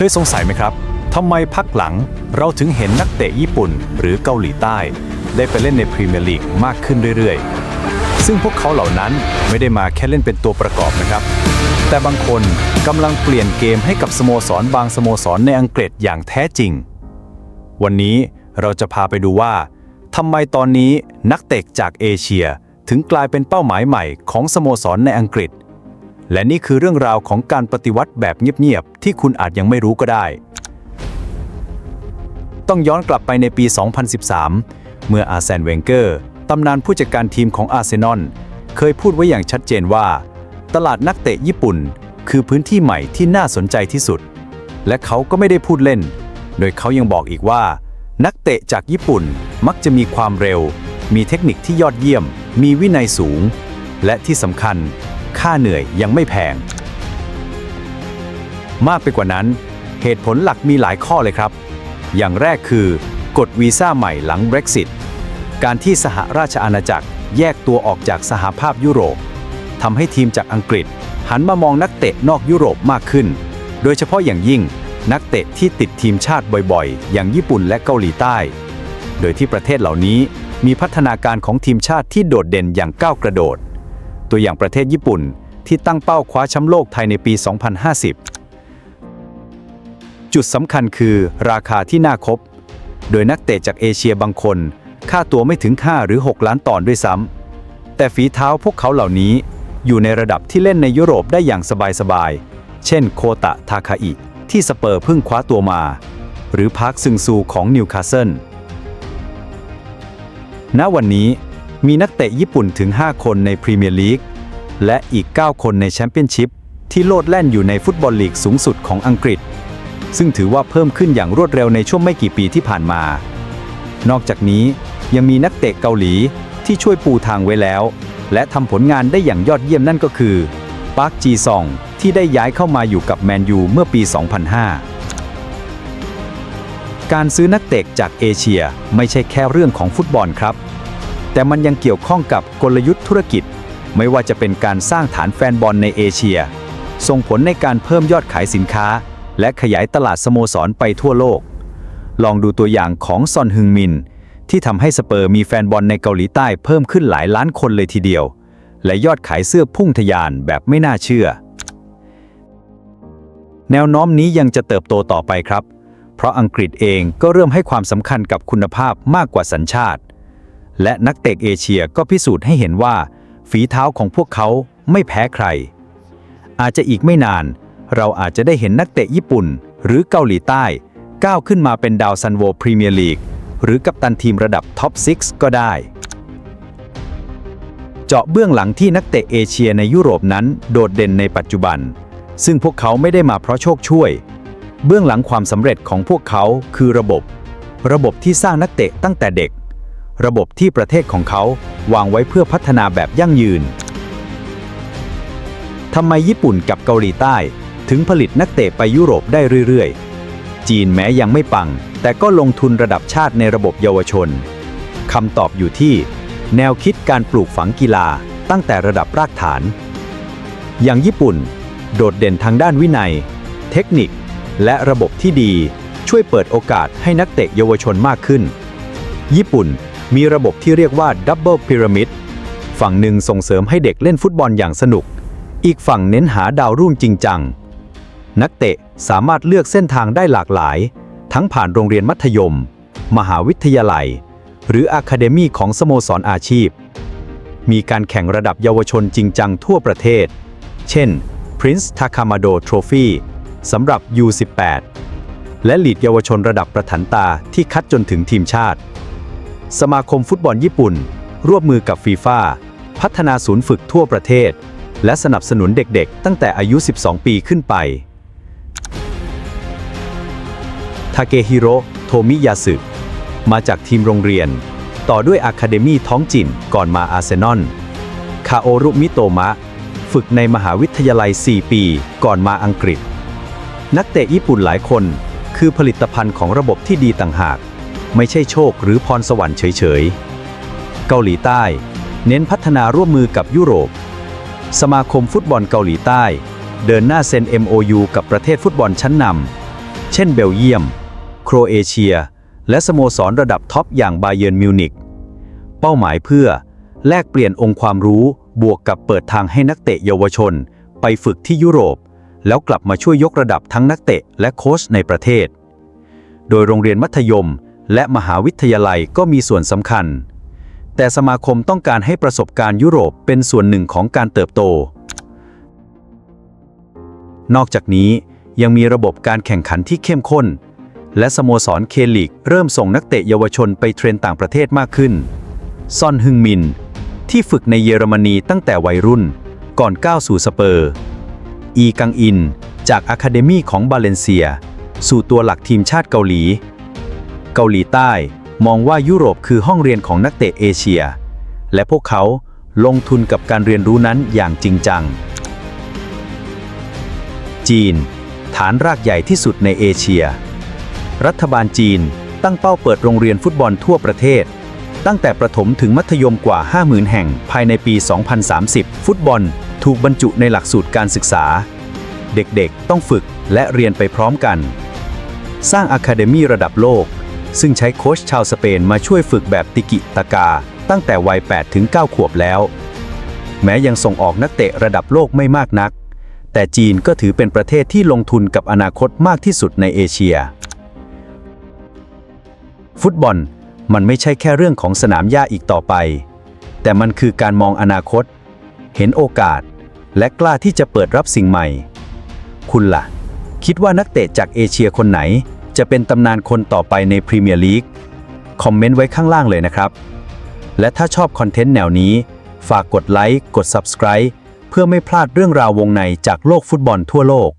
เคยสงสัยไหมครับทำไมพักหลังเราถึงเห็นนักเตะญี่ปุ่นหรือเกาหลีใต้ ได้ไปเล่นในพรีเมียร์ลีกมากขึ้นเรื่อยๆ ซึ่งพวกเขาเหล่านั้นไม่ได้มาแค่เล่นเป็นตัวประกอบนะครับ แต่บางคนกำลังเปลี่ยนเกมให้กับสโมสรบางสโมสรในอังกฤษอย่างแท้จริง วันนี้เราจะพาไปดูว่าทำไมตอนนี้นักเตะจากเอเชียถึงกลายเป็นเป้าหมายใหม่ของสโมสรในอังกฤษ และนี่คือเรื่องราวของการปฏิวัติแบบเงียบๆ ที่คุณอาจยังไม่รู้ก็ได้ ต้องย้อนกลับไปในปี 2013 เมื่ออาร์เซนเวนเกอร์ตำนานผู้จัดการทีมของอาร์เซนอลเคยพูดไว้อย่างชัดเจนว่า ตลาดนักเตะญี่ปุ่น คือพื้นที่ใหม่ที่น่าสนใจที่สุด และเขาก็ไม่ได้พูดเล่น โดยเขายังบอกอีกว่า นักเตะจากญี่ปุ่นมักจะมีความเร็ว มีเทคนิคที่ยอดเยี่ยม มีวินัยสูง และที่สำคัญ ค่าเหนื่อยยังไม่แพง มากไปกว่านั้น เหตุผลหลักมีหลายข้อเลยครับ อย่างแรกคือกฎวีซ่าใหม่หลัง Brexit การที่สหราชอาณาจักรแยกตัวออกจากสหภาพยุโรปทำให้ทีมจากอังกฤษ หันมามองนักเตะนอกยุโรปมากขึ้น โดยเฉพาะอย่างยิ่งนักเตะที่ติดทีมชาติบ่อยๆ อย่างญี่ปุ่นและเกาหลีใต้ โดยที่ประเทศเหล่านี้มีพัฒนาการของทีมชาติที่โดดเด่นอย่างก้าวกระโดด ตัวอย่างประเทศญี่ปุ่นที่ตั้งเป้าคว้าแชมป์โลกไทยในปี 2050 จุดสำคัญคือราคาที่น่าคบ โดยนักเตะจากเอเชียบางคน ค่าตัวไม่ถึง 5 หรือ 6 ล้านตอนด้วยซ้ำ แต่ฝีเท้าพวกเขาเหล่านี้ อยู่ในระดับที่เล่นในยุโรปได้อย่างสบายๆ เช่นโคตะทาคาอิที่สเปอร์เพิ่งคว้าตัวมา หรือพาร์คซึงซูของนิวคาสเซิลณวันนี้ มีนักเตะญี่ปุ่นถึง 5 คนในพรีเมียร์ลีก และอีก 9 คนในแชมเปี้ยนชิพที่โลดแล่นอยู่ในฟุตบอลลีกสูงสุดของอังกฤษ ซึ่งถือว่าเพิ่มขึ้นอย่างรวดเร็วในช่วงไม่กี่ปีที่ผ่านมา นอกจากนี้ยังมีนักเตะเกาหลีที่ช่วยปูทางไว้แล้ว และทำผลงานได้อย่างยอดเยี่ยมนั่นก็คือปาร์คจีซองที่ได้ย้ายเข้ามาอยู่กับแมนยูเมื่อปี 2005 การซื้อนักเตะจากเอเชียไม่ใช่แค่เรื่องของฟุตบอลครับ แต่มันยังเกี่ยวข้องกับกลยุทธ์ธุรกิจ ไม่ว่าจะเป็นการสร้างฐานแฟนบอลในเอเชีย ส่งผลในการเพิ่มยอดขายสินค้า และขยายตลาดสโมสรไปทั่วโลก ลองดูตัวอย่างของซอนฮึงมิน ที่ทำให้สเปอร์มีแฟนบอลในเกาหลีใต้เพิ่มขึ้นหลายล้านคนเลยทีเดียว และยอดขายเสื้อพุ่งทะยานแบบไม่น่าเชื่อ แนวโน้มนี้ยังจะเติบโตต่อไปครับ เพราะอังกฤษเองก็เริ่มให้ความสำคัญกับคุณภาพมากกว่าสัญชาติ และนักเตะเอเชียก็พิสูจน์ให้เห็นว่า ฝีเท้าของพวกเขาไม่แพ้ใคร อาจจะอีกไม่นาน เราอาจจะได้เห็นนักเตะญี่ปุ่น หรือเกาหลีใต้ ก้าวขึ้นมาเป็นดาวซันโวพรีเมียร์ลีกหรือกัปตันทีมระดับท็อป 6 ก็ได้ เจาะเบื้องหลังที่นักเตะเอเชียในยุโรปนั้นโดดเด่นในปัจจุบัน ซึ่งพวกเขาไม่ได้มาเพราะโชคช่วย เบื้องหลังความสำเร็จของพวกเขาคือระบบ ระบบที่สร้างนักเตะตั้งแต่เด็ก ระบบที่ประเทศของเขาวางไว้เพื่อพัฒนาแบบยั่งยืนทำไมญี่ปุ่นกับเกาหลีใต้ ถึงผลิตนักเตะไปยุโรปได้เรื่อยๆ จีนแม้ยังไม่ปัง แต่ก็ลงทุนระดับชาติในระบบเยาวชนคำตอบอยู่ที่ แนวคิดการปลูกฝังกีฬาตั้งแต่ระดับรากฐาน อย่างญี่ปุ่น โดดเด่นทางด้านวินัย เทคนิค และระบบที่ดีช่วยเปิดโอกาสให้นักเตะเยาวชนมากขึ้น ญี่ปุ่น มีระบบที่เรียกว่าดับเบิลพีระมิดฝั่งหนึ่งส่งเสริมให้เด็กเล่นฟุตบอลอย่างสนุก อีกฝั่งเน้นหาดาวรุ่งจริงจัง นักเตะสามารถเลือกเส้นทางได้หลากหลาย ทั้งผ่านโรงเรียนมัธยม มหาวิทยาลัย หรืออะคาเดมีของสโมสรอาชีพ มีการแข่งระดับเยาวชนจริงจังทั่วประเทศ เช่น Prince Takamado Trophy สำหรับ U18 และลีดเยาวชนระดับประถันตาที่คัดจนถึงทีมชาติ สมาคมฟุตบอลญี่ปุ่น ร่วมมือกับฟีฟ่าพัฒนาศูนย์ฝึกทั่วประเทศ และสนับสนุนเด็กๆ ตั้งแต่อายุ 12 ปีขึ้นไป ทาเกฮิโร่โทมิยาสึมาจากทีมโรงเรียน ต่อด้วยอะคาเดมีท้องจิ่นก่อนมาอาร์เซนอล คาโอรุมิโตมะ ฝึกในมหาวิทยาลัย 4 ปีก่อนมาอังกฤษ นักเตะญี่ปุ่นหลายคน คือผลิตภัณฑ์ของระบบที่ดีต่างหาก ไม่ใช่โชคหรือพรสวรรค์เฉยๆ เกาหลีใต้ เน้นพัฒนาร่วมมือกับยุโรป สมาคมฟุตบอลเกาหลีใต้ เดินหน้าเซ็น MOU กับประเทศฟุตบอลชั้นนำเช่นเบลเยียม โครเอเชีย และสโมสรระดับท็อปอย่างบาเยิร์นมิวนิกเป้าหมายเพื่อ แลกเปลี่ยนองค์ความรู้บวกกับเปิดทางให้นักเตะเยาวชน ไปฝึกที่ยุโรป แล้วกลับมาช่วยยกระดับทั้งนักเตะและโค้ชในประเทศ โดยโรงเรียนมัธยม และมหาวิทยาลัยก็มีส่วนสำคัญ แต่สมาคมต้องการให้ประสบการณ์ยุโรปเป็นส่วนหนึ่งของการเติบโต นอกจากนี้ยังมีระบบการแข่งขันที่เข้มข้น และสโมสรเคลิกเริ่มส่งนักเตะเยาวชนไปเทรนต่างประเทศมากขึ้น ซอนฮึงมิน ที่ฝึกในเยอรมนีตั้งแต่วัยรุ่น ก่อนก้าวสู่สเปอร์ อีกังอิน จากอะคาเดมีของบาเลนเซีย สู่ตัวหลักทีมชาติเกาหลี เกาหลีใต้ มองว่ายุโรปคือห้องเรียนของนักเตะเอเชีย และพวกเขาลงทุนกับการเรียนรู้นั้นอย่างจริงจัง จีน ฐานรากใหญ่ที่สุดในเอเชีย รัฐบาลจีนตั้งเป้าเปิดโรงเรียนฟุตบอลทั่วประเทศ ตั้งแต่ประถมถึงมัธยมกว่า 50,000 แห่งภายในปี 2030 ฟุตบอลถูกบรรจุในหลักสูตรการศึกษา เด็กๆ ต้องฝึกและเรียนไปพร้อมกัน สร้างอะคาเดมีระดับโลก ซึ่งใช้โค้ชชาวสเปนมาช่วยฝึกแบบติกิตากา ตั้งแต่วัย8-9ขวบแล้ว แม้ยังส่งออกนักเตะระดับโลกไม่มากนัก แต่จีนก็ถือเป็นประเทศที่ลงทุนกับอนาคตมากที่สุดในเอเชีย ฟุตบอลมันไม่ใช่แค่เรื่องของสนามหญ้าอีกต่อไป แต่มันคือการมองอนาคต เห็นโอกาส และกล้าที่จะเปิดรับสิ่งใหม่ คุณล่ะ คิดว่านักเตะจากเอเชียคนไหน จะเป็นตำนานคนต่อไปในพรีเมียร์ลีกคอมเมนต์ไว้ข้างล่างเลยนะครับ และถ้าชอบคอนเทนต์แนวนี้ ฝากกดไลค์กด Subscribe เพื่อไม่พลาดเรื่องราววงในจากโลกฟุตบอลทั่วโลก